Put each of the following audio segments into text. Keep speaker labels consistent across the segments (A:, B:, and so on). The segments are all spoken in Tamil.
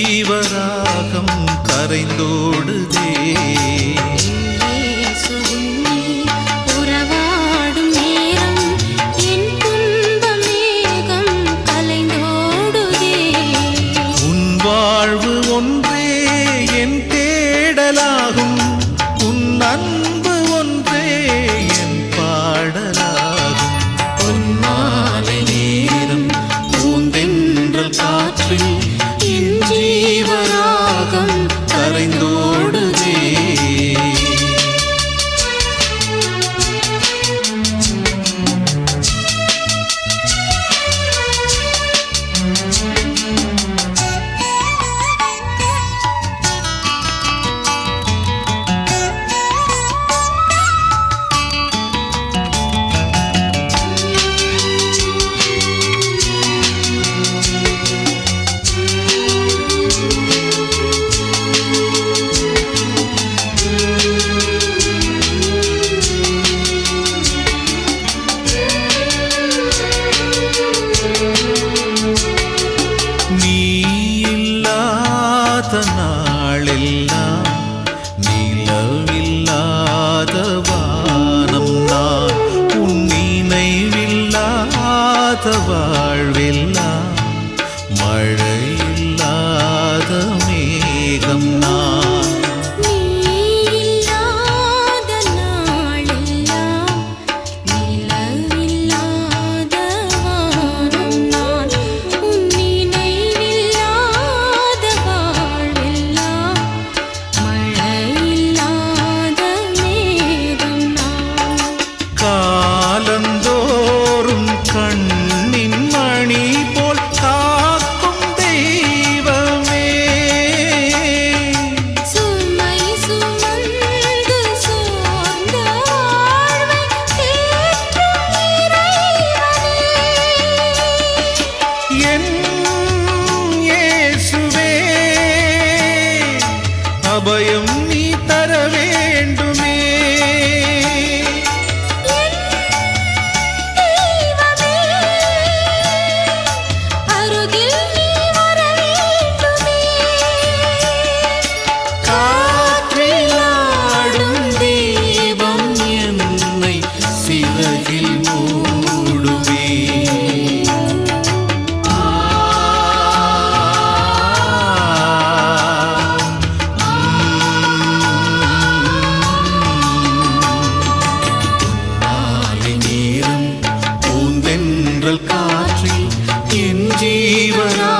A: ஜீவராகம் கரைந்தோடுதே. Святова. அபயம் ಜೀವನಾ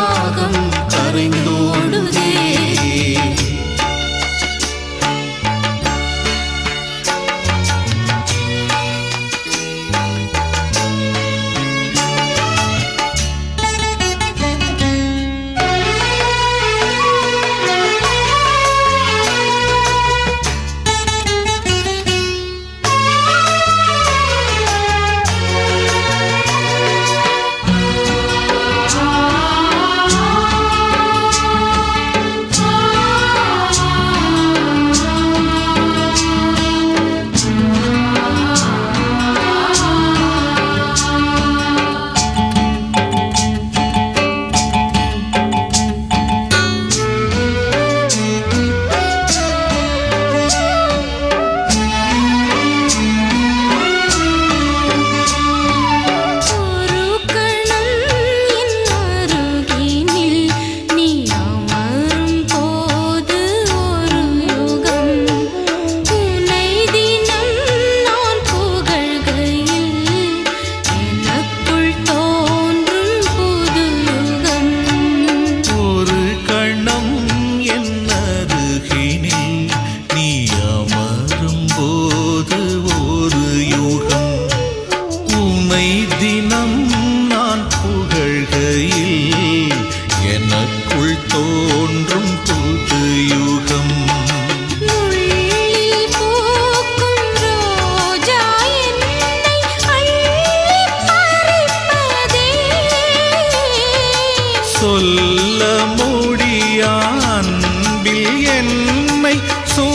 A: மாறும்போது ஒரு யூகம். உமை தினம் நான் புகழ்கையில் எனக்குள் தோன்றும் புது யூகம். சொல்ல முடியான் அன்பில் என்னை சூ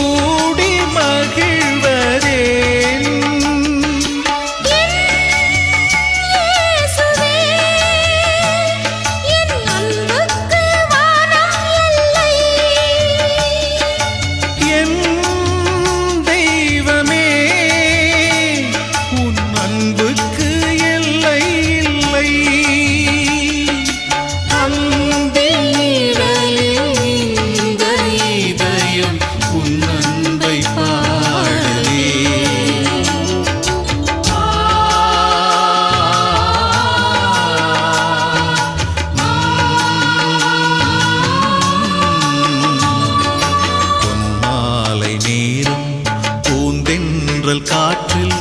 A: தென்றல் காற்றில்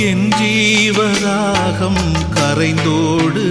A: என் ஜீவராகம் கரைந்தோடு